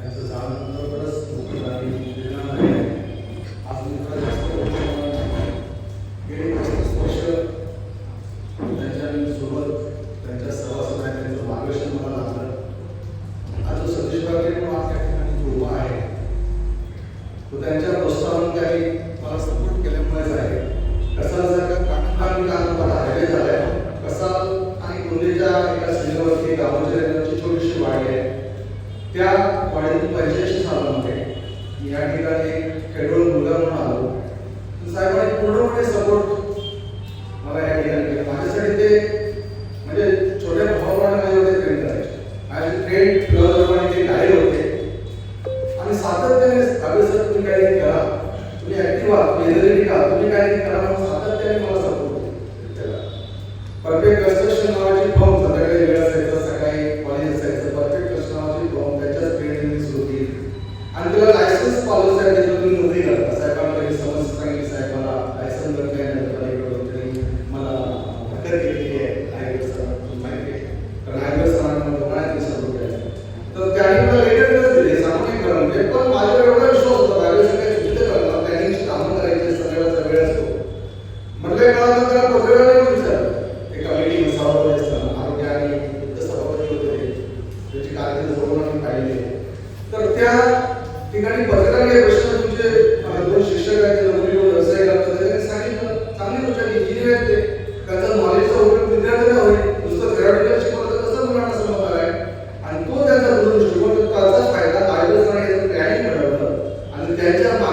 त्यांचं जाणं मोठं प्रेरणा आहे आज जास्त पस्तीस वर्ष त्यांच्या सहवासात आहे त्यांचं मार्गदर्शन मला लागलं आज जो म्हणून आज त्या ठिकाणी जो उभा आहे तो त्यांच्या प्रोत्साहन काही मला सपोर्ट केल्यामुळेच आहे कसा जर का काकांनी काम मला हायवे झालाय कसा आणि कुंडीच्या एका सीमेवरती गावाच्या रेल्वेची छोटीशी वाडी आहे त्या वाडीतून पंच्याऐंशी सालामध्ये मी या ठिकाणी खेळून खेडोळ मुलगा म्हणून आलो. साहेबांनी पूर्णपणे सपोर्ट मला या ठिकाणी केला माझ्यासाठी ते म्हणजे छोट्या भावाप्रमाणे होते फ्रेंड करायचे. माझे फ्रेंड प्लवरप्रमाणे ते गाईड होते. आणि सातत्याने अभि सर तुम्ही काही करा. तुम्ही ऍक्टिव्ह आहात तुम्ही एनर्जेटिक आहात तुम्ही काही करा. म्हणून सातत्याने मला सपोर्ट केला. परफेक्ट कन्स्ट्रक्शन అందులో లైసెన్స్ పాలసీ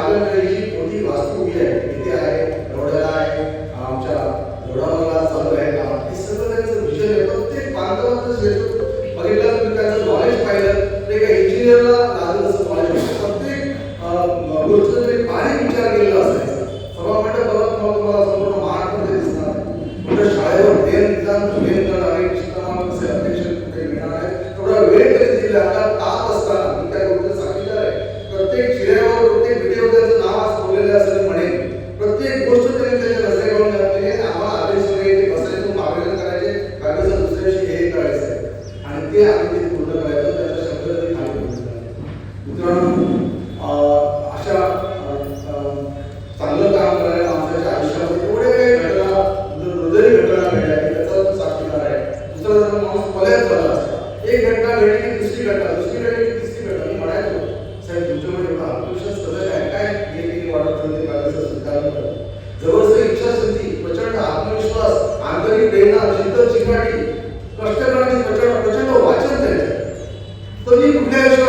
त्यांच्या जी मोठी वास्तू उभी आहे. इथे आहे रोडला आहे आमच्या चालू आहे. हे सगळं त्यांचं विजन आहे. प्रत्येक बांधवाचं शेत बघितलं तुम्ही त्यांचं नॉलेज पाहिलं एका इंजिनियरला लागलं असं नॉलेज प्रत्येक गोष्ट बारीक विचार केलेला असायचा. सभामंडप बघत मग तुम्हाला संपूर्ण महाराष्ट्रामध्ये दिसणार कुठे शाळेवर देण निदान आहे वेळ तरी दिला. आम्ही ते पूर्ण त्याचा शब्द खाली मित्रांनो अशा चांगलं काम करणाऱ्या माणसाच्या आयुष्यामध्ये एवढे काही घटना हृदय घटना घडल्या की त्याचा साक्षीदार आहे दुसरा जर माणूस पलायत झाला एक घटना घडली की दुसरी घटना दुसरी घडली की तिसरी घटना मी म्हणायचो साहेब तुमच्यामध्ये एवढा आत्मविश्वास कसं काय काय हे किती वाढत होते स्वीकार इच्छाशक्ती प्रचंड आत्मविश्वास आंतरिक प्रेरणा तर मी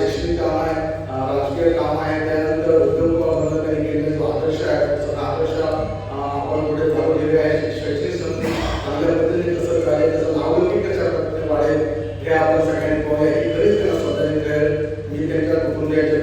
शैक्षणिक काम आहे राजकीय काम आहे त्यानंतर उद्योग बंद त्यांनी केलेला जो आदर्श आहे तो सगळा आदर्श आपण पुढे चालवलेले आहे शैक्षणिक संधी चांगल्या पद्धतीने कसं कार्य त्याचं नावलौकिक कशा पद्धतीने वाढेल हे आपण सगळ्यांनी पाहूया. की खरीच त्यांना स्वतःने कळेल मी त्यांच्या कुटुंबियाच्या